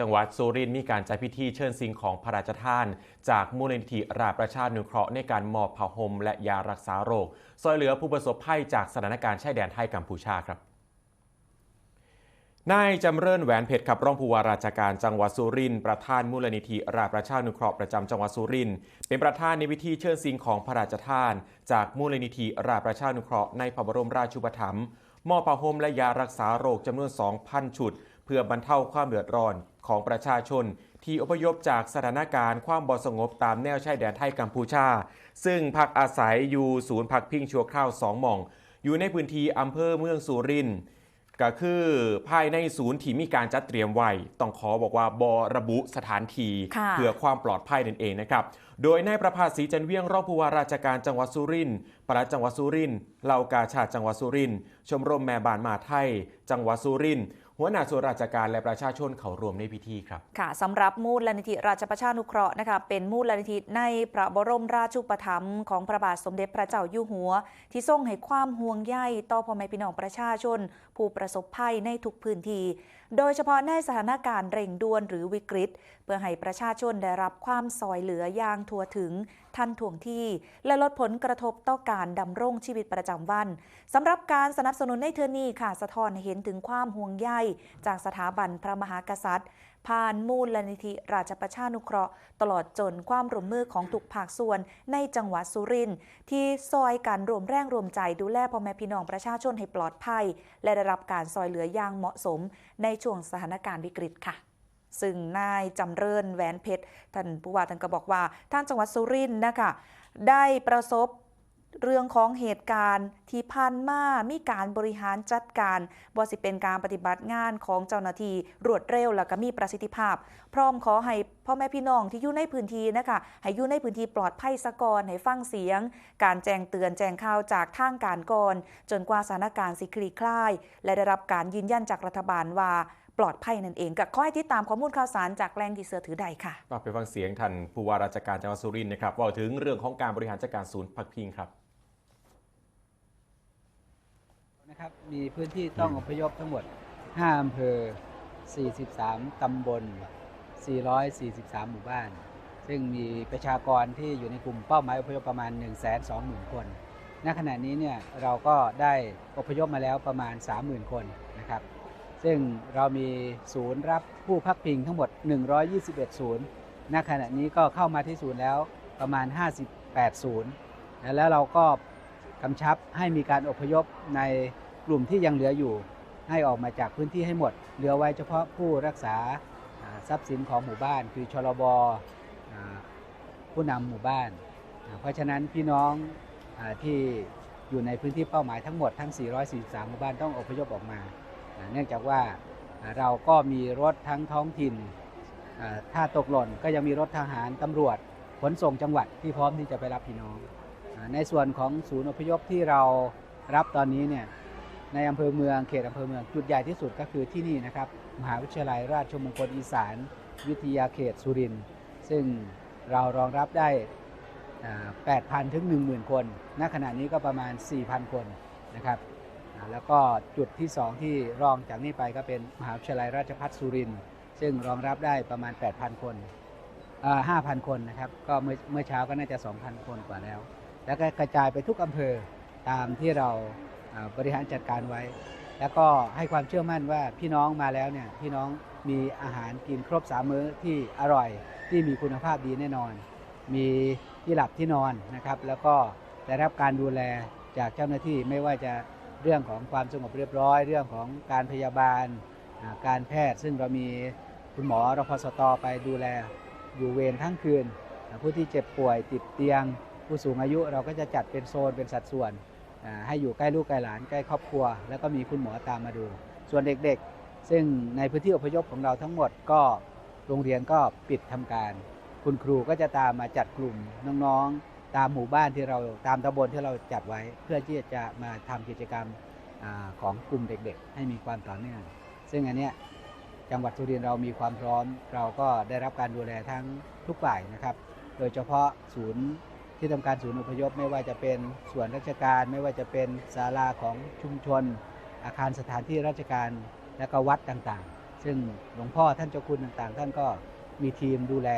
จังหวัดสุรินทร์มีการจัดพิธีเชิญสิ่งของพระราชทาน จากมูลนิธิราประชานุเคราะห์ในการมอบผ้าห่มและยารักษาโรคซอยเหลือผู้ประสบภัยจากสถานการณ์ชายแดนไทยกัมพูชาครับนายจำเริญแหวนเพชรขับรองผู้ว่าราชการจังหวัดสุรินทร์ประธานมูลนิธิราประชานุเคราะห์ประจำจังหวัดสุรินทร์เป็นประธานในพิธีเชิญสิ่งของพระราชทาน จากมูลนิธิราประชานุเคราะห์ในพระบรมราชูปถัมภ์มอบผ้าห่มและยารักษาโรคจำนวน 2,000 ชุด พื่อบรรเทาความเดือดร้อนของประชาชน ที่อพยพจากสถานการณ์ความบ่สงบตามแนวชายแดนไทยกัมพูชา ซึ่งพักอาศัยอยู่ศูนย์พักพิงชั่วคราวสองหม่อง อยู่ในพื้นที่อำเภอเมืองสุรินทร์ก็คือภายในศูนย์ที่มีการจัดเตรียมไว้ต้องขอบอกว่าบระบุสถานที่ค่ะเพื่อความปลอดภัยนั่นเองนะครับ โดยนายประภาสศรีจันเวียงรองผู้ว่าราชการจังหวัดสุรินทร์ปลัดจังหวัดสุรินทร์เหล่ากาชาติจังหวัดสุรินทร์ชมรมแม่บ้านมหาไทย จังหวัดสุรินทร์ หัวหน้าส่วนราชการและประชาชนเขารวมในพิธีครับ ค่ะสำหรับมูลนิธิราชประชานุเคราะห์นะคะเป็นมูลนิธิในพระบรมราชูปถัมภ์ของพระบาทสมเด็จพระเจ้าอยู่หัว ที่ทรงให้ความห่วงใยต่อพ่อแม่พี่น้องประชาชน ผู้ประสบภัยในทุกพื้นที่โดยเฉพาะในสถานการณ์เร่งด่วนหรือวิกฤต เพื่อให้ประชาชนได้รับความซอยเหลืออย่างทั่วถึง ทันท่วงที่ และลดผลกระทบต่อการดำรงชีวิตประจำวันสำหรับการสนับสนุนในเทือนี้ค่ะสะท้อนเห็นถึงความห่วงใยจากสถาบันพระมหากษัตริย์ ผ่านมูลลนิธิราชประชานุเคราะห์ ตลอดจนความร่วมมือของทุกภาคส่วนในจังหวัดสุรินทร์ที่ซอยการรวมแรงรวมใจดูแลพ่อแม่พี่น้องประชาชนให้ปลอดภัย และได้รับการซอยเหลืออย่างเหมาะสม ในช่วงสถานการณ์วิกฤตค่ะซึ่งนายจำเริญแหวนเพชรท่านผู้ว่าท่านก็บอกว่าท่านจังหวัดสุรินทร์นะคะได้ประสบ เรื่องของเหตุการณ์ที่พันมามีการบริหารจัดการบ่สิเป็นการปฏิบัติงานของเจ้าหน้าที่รวดเร็วและก็มีประสิทธิภาพ พร้อมขอให้พ่อแม่พี่น้องที่อยู่ในพื้นที่นะคะให้อยู่ในพื้นที่ปลอดภัยสะก่อนให้ฟังเสียง การแจ้งเตือนแจ้งข่าวจากทางการก่อนจนกว่าสถานการณ์สิคลี่คลาย และได้รับการยืนยันจากรัฐบาลว่า ปลอดภัยนั่นเองก็ขอให้ติดตามข้อมูลข่าวสารจากแรงดีเสือถือใดค่ะก็ไปฟังเสียงท่านผู้ว่าราชการจังหวัดสุรินทร์นะครับว่าถึงเรื่องของการบริหารจัดการศูนย์พักพิงครับนะครับมีพื้นที่ต้องอพยพทั้งหมด 5 อำเภอ 43 ตำบล 443 หมู่บ้าน ซึ่งมีประชากรที่อยู่ในกลุ่มเป้าหมายอพยพประมาณ 120,000 คน ณ ขณะนี้เนี่ยเราก็ได้อพยพมาแล้วประมาณ 30,000 คนนะครับ ซึ่งเรามีศูนย์รับผู้พักพิงทั้งหมด 121 ศูนย์ณขณะนี้ก็เข้ามาที่ศูนย์แล้วประมาณ 58 ศูนย์แล้วเราก็กำชับให้มีการอพยพในกลุ่มที่ยังเหลืออยู่ ให้ออกมาจากพื้นที่ให้หมด เหลือไว้เฉพาะผู้รักษาทรัพย์สินของหมู่บ้าน คือชลบผู้นำหมู่บ้าน เพราะฉะนั้นพี่น้องอที่อยู่ในพื้นที่เป้าหมายทั้งหมดทั้ง 443 หมู่บ้านต้องอพยพออกมา เนื่องจากว่าเราก็มีรถทั้งท้องถิ่นอ่าถ้าตกหล่นก็ยังมีรถทหารตำรวจขนส่งจังหวัดที่พร้อมที่จะไปรับพี่น้อง ในส่วนของศูนย์อพยพที่เรารับตอนนี้เนี่ยในอำเภอเมืองเขตอำเภอเมืองจุดใหญ่ที่สุดก็คือที่นี่นะครับมหาวิทยาลัยราชมงคลอีสาน วิทยาเขตสุรินทร์ซึ่งเรารองรับได้ 8,000 ถึง 10,000 คน ณ ขณะนี้ก็ประมาณ 4,000 คนนะครับ แล้วก็จุดที่ 2 ที่รองจากนี้ไปก็เป็นมหาวิทยาลัยราชภัฏสุรินทร์ซึ่งรองรับได้ประมาณ 8,000 คนอ่า5,000 คนนะครับ ก็เมื่อเมื่อเช้าก็น่าจะ 2,000 คนกว่าแล้ว แล้วก็กระจายไปทุกอำเภอตามที่เราบริหารจัดการไว้ แล้วก็ให้ความเชื่อมั่นว่าพี่น้องมาแล้วเนี่ยพี่น้องมีอาหารกินครบสามมื้อที่อร่อยที่มีคุณภาพดีแน่นอน มีที่หลับที่นอนนะครับ แล้วก็ได้รับการดูแลจากเจ้าหน้าที่ไม่ว่าจะ เรื่องของความสงบเรียบร้อย เรื่องของการพยาบาลการแพทย์ ซึ่งเรามีคุณหมอรพสตไปดูแลอยู่เวรทั้งคืน ผู้ที่เจ็บป่วยติดเตียง ผู้สูงอายุเราก็จะจัดเป็นโซนเป็นสัดส่วน ให้อยู่ใกล้ลูกใกล้หลานใกล้ครอบครัว แล้วก็มีคุณหมอตามมาดู ส่วนเด็กๆ ซึ่งในพื้นที่อพยพของเราทั้งหมดก็โรงเรียนก็ปิดทำการ คุณครูก็จะตามมาจัดกลุ่มน้องๆ ตามหมู่บ้านที่เราตามตำบลที่เราจัดไว้ เพื่อที่จะมาทำกิจกรรมอของกลุ่มเด็กๆ ให้มีความต่อเนื่องซึ่งอันเนี้ยจังหวัดสุรินทร์เรามีความพร้อม เราก็ได้รับการดูแลทั้งทุกฝ่ายนะครับ โดยเฉพาะศูนย์ที่ทำการศูนย์อพยพไม่ว่าจะเป็นส่วนราชการ ไม่ว่าจะเป็นศาลาของชุมชน อาคารสถานที่ราชการและก็วัดต่างๆ ซึ่งหลวงพ่อท่านเจ้าคุณต่างๆ ท่านก็มีทีมดูแล